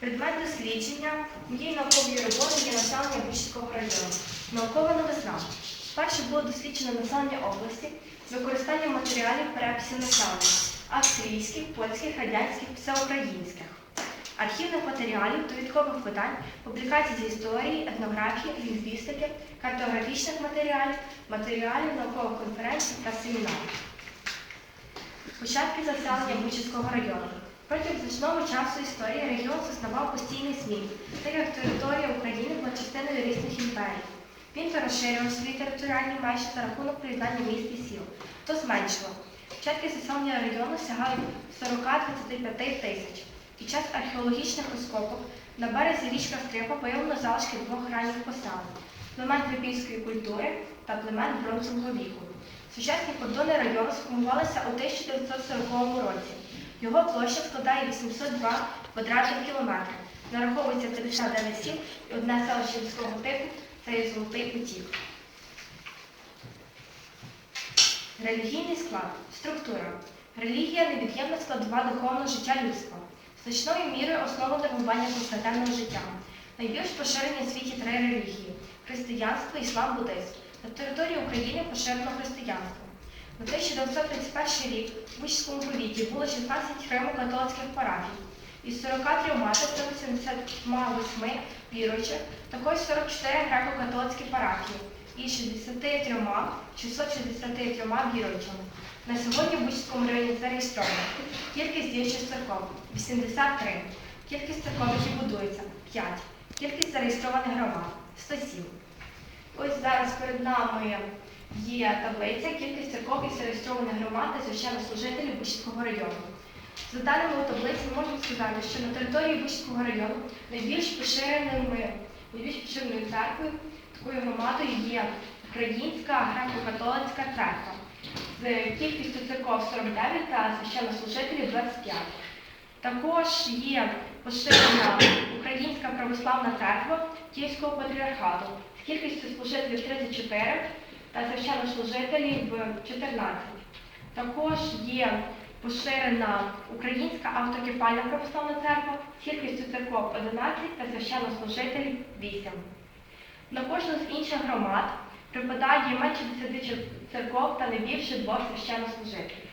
Предмет дослідження моєї наукової роботи є населення Бучівського району. Наукова новизна. Вперше було досліджено населення області з використанням матеріалів переписів населення австрійських, польських, радянських, всеукраїнських, архівних матеріалів, довідкових видань, публікацій з історії, етнографії, лінгвістики, картографічних матеріалів, матеріалів наукових конференцій та семінарів. Початки заселення Бучівського району. Протягом значного часу історії регіон зазнавав постійний змін, так як територія України була частиною різних імперій. Він то розширював свої територіальні межі за рахунок приєднання міст і сіл, то зменшував. Початки заселення району сягають 40-25 тисяч. Під час археологічних розкопок на березі річка Стрипа виявлено залишки двох ранніх поселень племен трипільської культури та племен бронзового віку. Сучасні кордони району сформувалися у 1940 році. Його площа складає 802 квадратних кілометрів. Нараховується 59 сіл і одне селище міського типу це є Золотий Потік. Релігійний склад. Структура. Релігія невід'ємна складова духовного життя людства. Значною мірою основа нормування повсякденного життя. Найбільш поширені в світі три релігії християнство, іслам, буддизм. На території України поширено християнство. На 1931 рік в Бучському повіті було 16 римо-католицьких парафій. Із 43 та 178 віруючих, також 44 греко-католицькі парафії і 63 663 віруючими. На сьогодні в Бучському районі зареєстровано кількість діючих церков 83, кількість церков, які будуються 5, кількість зареєстрованих громад 107. Ось зараз перед нами є таблиця кількість церков і зареєстрованих громад та священнослужителів Бучського району. За даними таблиці можна сказати, що на території Бучського району найбільш поширеними, найбільш поширеною церквою, такою громадою є Українська греко-католицька церква з кількістю церков 49 та священнослужителів 25. Також є поширена Українська православна церква Київського патріархату з кількістю служителів 34 та священнослужителів 14. Також є поширена Українська автокефальна православна церква з кількістю церков 11 та священнослужителів 8. На кожну з інших громад припадає менше 10 церков та не більше двох священнослужителів.